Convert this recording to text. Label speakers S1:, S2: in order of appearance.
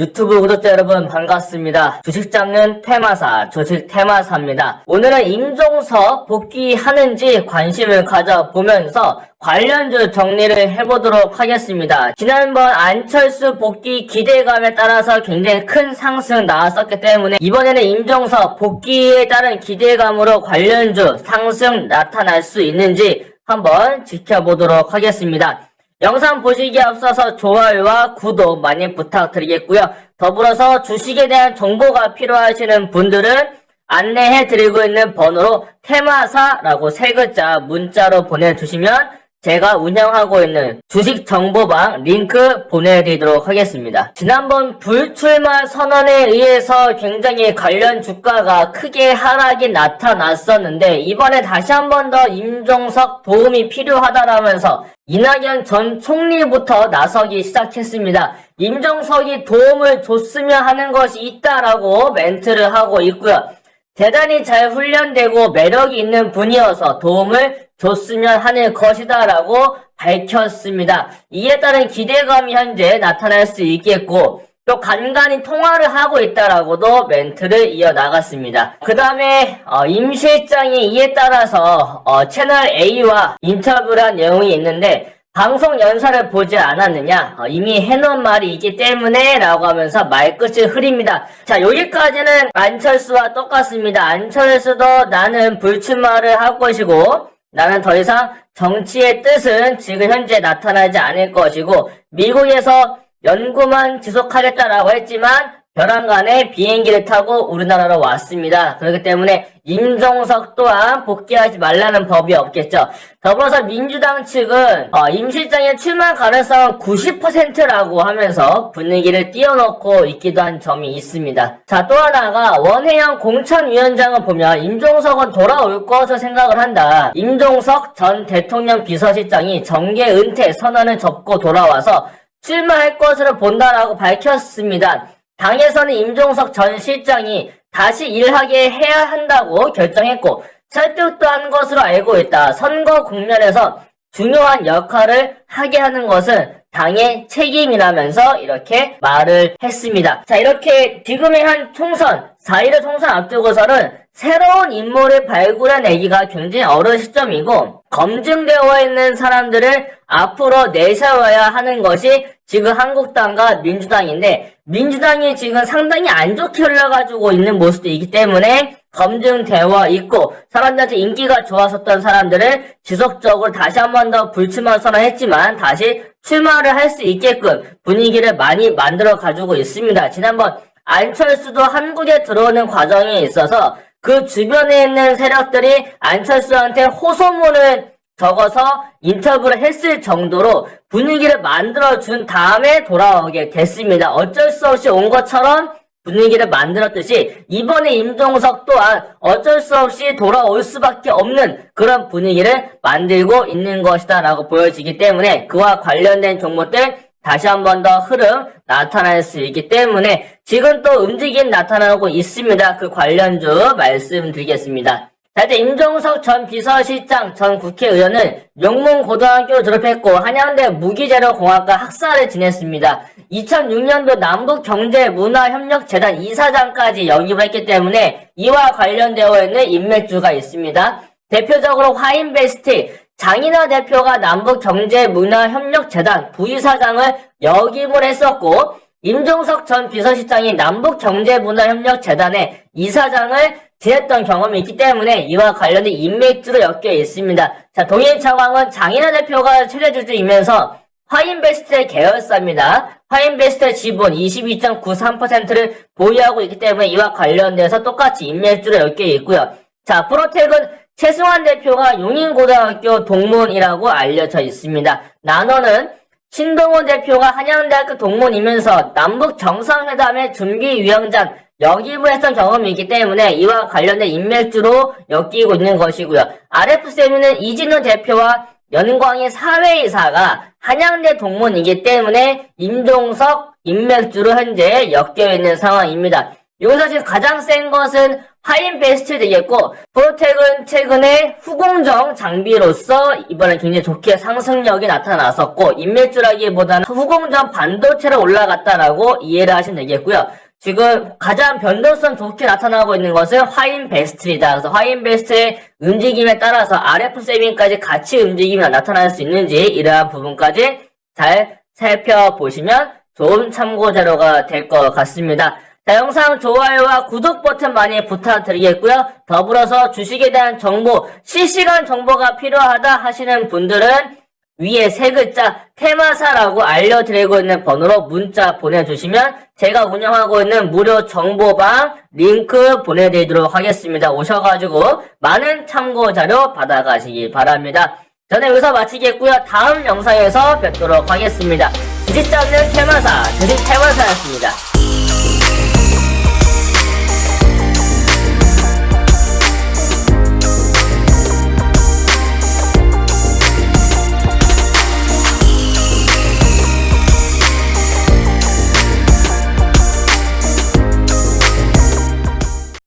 S1: 유튜브 구독자 여러분 반갑습니다. 주식 잡는 테마사, 주식 테마사입니다. 오늘은 임종석 복귀하는지 관심을 가져보면서 관련주 정리를 해보도록 하겠습니다. 지난번 안철수 복귀 기대감에 따라서 굉장히 큰 상승 나왔었기 때문에 이번에는 임종석 복귀에 따른 기대감으로 관련주 상승 나타날 수 있는지 한번 지켜보도록 하겠습니다. 영상 보시기에 앞서서 좋아요와 구독 많이 부탁드리겠고요. 더불어서 주식에 대한 정보가 필요하시는 분들은 안내해 드리고 있는 번호로 테마사라고 세 글자 문자로 보내주시면 제가 운영하고 있는 주식 정보방 링크 보내드리도록 하겠습니다. 지난번 불출마 선언에 의해서 굉장히 관련 주가가 크게 하락이 나타났었는데 이번에 다시 한 번 더 임종석 도움이 필요하다라면서 이낙연 전 총리부터 나서기 시작했습니다. 임종석이 도움을 줬으면 하는 것이 있다라고 멘트를 하고 있고요. 대단히 잘 훈련되고 매력이 있는 분이어서 도움을 줬으면 하는 것이다 라고 밝혔습니다. 이에 따른 기대감이 현재 나타날 수 있겠고 또 간간히 통화를 하고 있다라고도 멘트를 이어나갔습니다. 그 다음에 어, 임 실장이 이에 따라서 어, 채널 A와 인터뷰를 한 내용이 있는데 방송 연사를 보지 않았느냐? 어, 이미 해놓은 말이 있기 때문에 라고 하면서 말끝을 흐립니다. 자, 여기까지는 안철수와 똑같습니다. 안철수도 나는 불출마를 할 것이고 나는 더 이상 정치의 뜻은 지금 현재 나타나지 않을 것이고 미국에서 연구만 지속하겠다라고 했지만 벼랑간에 비행기를 타고 우리나라로 왔습니다. 그렇기 때문에 임종석 또한 복귀하지 말라는 법이 없겠죠. 더불어서 민주당 측은 어, 임 실장의 출마 가능성은 90%라고 하면서 분위기를 띄워놓고 있기도 한 점이 있습니다. 자, 또 하나가 원혜영 공천위원장을 보면 임종석은 돌아올 것을 생각을 한다. 임종석 전 대통령 비서실장이 정계 은퇴 선언을 접고 돌아와서 출마할 것으로 본다라고 밝혔습니다. 당에서는 임종석 전 실장이 다시 일하게 해야 한다고 결정했고 설득도 한 것으로 알고 있다. 선거 국면에서 중요한 역할을 하게 하는 것은 당의 책임이라면서 이렇게 말을 했습니다. 자, 이렇게 지금의 한 총선, 4.15 총선 앞두고서는 새로운 인물을 발굴해내기가 굉장히 어려운 시점이고, 검증되어 있는 사람들을 앞으로 내세워야 하는 것이 지금 한국당과 민주당인데, 민주당이 지금 상당히 안 좋게 흘러가지고 있는 모습도 있기 때문에, 검증되어 있고 사람들한테 인기가 좋았었던 사람들을 지속적으로 다시 한 번 더 불출마 선언했지만 다시 출마를 할 수 있게끔 분위기를 많이 만들어 가지고 있습니다. 지난번 안철수도 한국에 들어오는 과정에 있어서 그 주변에 있는 세력들이 안철수한테 호소문을 적어서 인터뷰를 했을 정도로 분위기를 만들어준 다음에 돌아오게 됐습니다. 어쩔 수 없이 온 것처럼 분위기를 만들었듯이 이번에 임종석 또한 어쩔 수 없이 돌아올 수밖에 없는 그런 분위기를 만들고 있는 것이다 라고 보여지기 때문에 그와 관련된 종목들 다시 한 번 더 흐름 나타날 수 있기 때문에 지금 또 움직임 나타나고 있습니다. 그 관련주 말씀드리겠습니다. 자, 이제 임종석 전 비서실장 전 국회의원은 명문고등학교 졸업했고 한양대 무기재료공학과 학사를 지냈습니다. 2006년도 남북경제문화협력재단 이사장까지 영입을 했기 때문에 이와 관련되어 있는 인맥주가 있습니다. 대표적으로 화인베스트 장인하 대표가 남북경제문화협력재단 부이사장을 역임을 했었고 임종석 전 비서실장이 남북경제문화협력재단의 이사장을 지냈던 경험이 있기 때문에 이와 관련된 인맥주로 엮여 있습니다. 자, 동일 차광은 장인하 대표가 최대주주이면서 화인베스트의 계열사입니다. 화인베스트의 지분 22.93%를 보유하고 있기 때문에 이와 관련돼서 똑같이 인맥주로 엮여 있고요. 자, 프로텍은 최승환 대표가 용인고등학교 동문이라고 알려져 있습니다. 나노는 신동훈 대표가 한양대학교 동문이면서 남북 정상회담의 준비위원장 역입을 했던 경험이 있기 때문에 이와 관련된 인맥주로 엮이고 있는 것이고요. RF세미는 이진우 대표와 연광희 사회이사가 한양대 동문이기 때문에 임종석 인맥주로 현재 엮여 있는 상황입니다. 여기서 지금 가장 센 것은 하인 베스트 되겠고 프로텍은 최근에 후공정 장비로서 이번에 굉장히 좋게 상승력이 나타났었고 인맥주라기보다는 후공정 반도체로 올라갔다라고 이해를 하시면 되겠고요. 지금 가장 변동성 좋게 나타나고 있는 것은 화인 베스트이다. 그래서 화인 베스트의 움직임에 따라서 RF 세밍까지 같이 움직임이 나타날 수 있는지 이러한 부분까지 잘 살펴보시면 좋은 참고 자료가 될 것 같습니다. 자, 영상 좋아요와 구독 버튼 많이 부탁드리겠고요. 더불어서 주식에 대한 정보, 실시간 정보가 필요하다 하시는 분들은 위에 세 글자 테마사라고 알려드리고 있는 번호로 문자 보내주시면 제가 운영하고 있는 무료 정보방 링크 보내드리도록 하겠습니다. 오셔가지고 많은 참고 자료 받아가시기 바랍니다. 저는 여기서 마치겠고요. 다음 영상에서 뵙도록 하겠습니다. 주식 잡는 테마사, 주식 테마사였습니다.